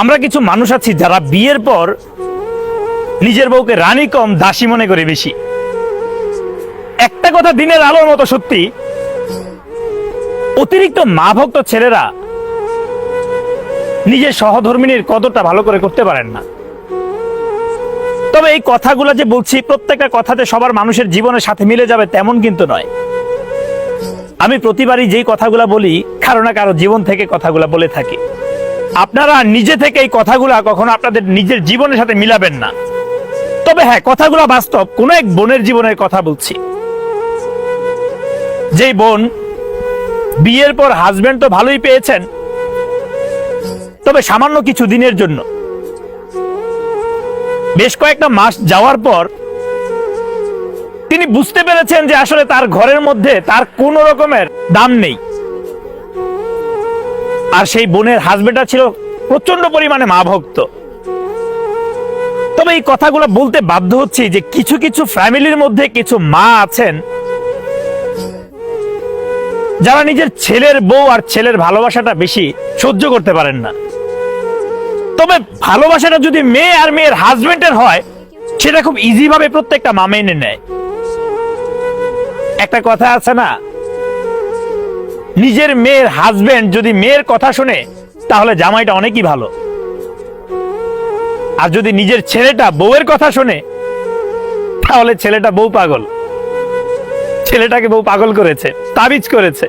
আমরা কিছু মানুষ আছি যারা বিয়ের পর নিজের বউকে রানী কম দাসী মনে করে বেশি। একটা কথা দিনের আলোর মতো সত্যি, অতিরিক্ত মা ভক্ত ছেলেরা নিজের সহধর্মিনীর কদরটা ভালো করে করতে পারেন না। তবে এই কথাগুলো যে বলছি, প্রত্যেকটা কথাতে সবার মানুষের জীবনের সাথে মিলে যাবে তেমন কিন্তু নয়। আমি প্রতিবারই যেই কথাগুলা বলি, কারও না কারও জীবন থেকে কথাগুলো বলে থাকি। আপনারা নিজে থেকে এই কথাগুলা কখনো আপনাদের নিজের জীবনের সাথে মিলাবেন না। তবে হ্যাঁ কথাগুলা বাস্তব। কোন এক বোনের জীবনের কথা বলছি। যেই বোন, বিয়ের পর হাজবেন্ড তো ভালোই পেয়েছেন, তবে সামান্য কিছু দিনের জন্য। বেশ কয়েকটা মাস যাওয়ার পর তিনি বুঝতে পেরেছেন যে আসলে তার ঘরের মধ্যে তার কোন রকমের দাম নেই। আর সেই বোনের হাজবেন্ডটা ছিল প্রচণ্ড পরিমাণে মা ভক্ত। তবে এই কথাগুলো বলতে বাধ্য হচ্ছি যে কিছু কিছু ফ্যামিলির মধ্যে কিছু মা আছেন, যারা নিজের ছেলের বউ আর ছেলের ভালোবাসাটা বেশি সহ্য করতে পারেন না। তবে ভালোবাসাটা যদি মেয়ে আর মেয়ের হাজবেন্ডের হয়, সেটা খুব ইজি ভাবে প্রত্যেকটা মা মেনে নেয়। একটা কথা আছে না নিজের মেয়ের হাজবেন্ড যদি মেয়ের কথা শুনে, তাহলে জামাইটা অনেকই ভালো। আর যদি নিজের ছেলেটা বউয়ের কথা শুনে, তাহলে ছেলেটা বউ পাগল। ছেলেটাকে বউ পাগল করেছে, তাবিজ করেছে।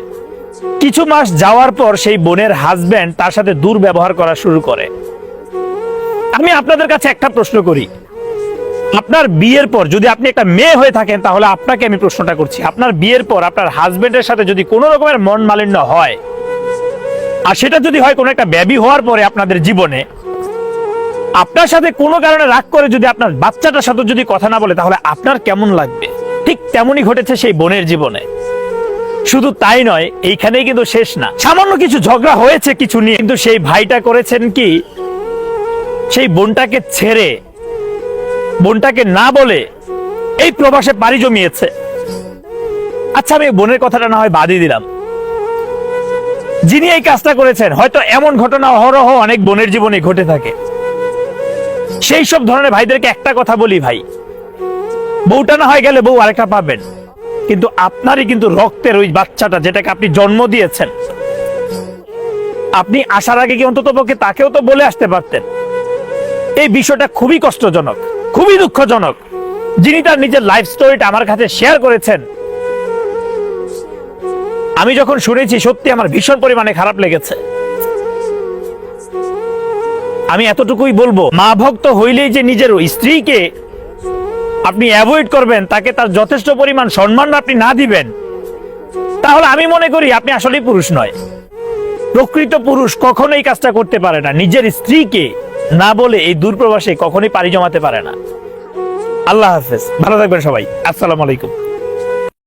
কিছু মাস যাওয়ার পর সেই বোনের হাজবেন্ড তার সাথে দুর্ব্যবহার করা শুরু করে। আমি আপনাদের কাছে একটা প্রশ্ন করি। আপনার বিয়ের পর যদি আপনি একটা মেয়ে হয়ে থাকেন, তাহলে আপনাকে আমি প্রশ্নটা করছি। আপনার বিয়ের পর আপনার হাজবেন্ডের সাথে যদি কোনো রকমের মন মালিন্য হয়, আর সেটা যদি হয় কোনো একটা ব্যাবি হওয়ার পরে আপনাদের জীবনে, আপনার সাথে কোনো কারণে রাগ করে যদি আপনার বাচ্চাটার সাথে যদি কথা না বলে, তাহলে আপনার কেমন লাগবে? ঠিক তেমনই ঘটেছে সেই বোনের জীবনে। শুধু তাই নয়, এইখানেই কিন্তু শেষ না। সামান্য কিছু ঝগড়া হয়েছে কিছু নিয়ে, কিন্তু সেই ভাইটা করেছেন কি? সেই বোনটাকে ছেড়ে বোনটাকে না বলে এই প্রবাসে পাড়ি জমিয়েছে। আচ্ছা আমি বোনের কথাটা না হয় বাদই দিলাম। যিনি এই কাজটা করেছেন, হয়তো এমন ঘটনা, অহরহ অনেক বোনের জীবনে ঘটে থাকে। সেই সব ধরনের ভাইদেরকে একটা কথা বলি ভাই। বউটা না হয় গেলে বউ আরেকটা পাবেন। কিন্তু আপনারই কিন্তু রক্তের ওই বাচ্চাটা যেটাকে আপনি জন্ম দিয়েছেন। আপনি আসার আগে কি অন্তত পক্ষে তাকেও তো বলে আসতে পারতেন? এই বিষয়টা খুবই কষ্টজনক। খুবই দুঃখজনক। যিনি তার নিজের লাইফ স্টোরিটা আমার কাছে শেয়ার করেছেন, আমি যখন শুনেছি সত্যি আমার ভীষণ পরিমাণে খারাপ লেগেছে। আমি এতটুকুই বলব, মা ভক্ত হইলেই যে নিজের স্ত্রীকে আপনি অ্যাভয়েড করবেন, তাকে তার যথেষ্ট পরিমাণ সম্মান আপনি না দিবেন, তাহলে আমি মনে করি আপনি আসলেই পুরুষ নয়। প্রকৃত পুরুষ কখনোই কাজটা করতে পারে না। নিজের স্ত্রীকে না বলে এই দূরপ্রবাসে কখনই পাড়ি জমাতে পারে না। আল্লাহ হাফেজ। ভালো থাকবেন সবাই। আসসালামু আলাইকুম।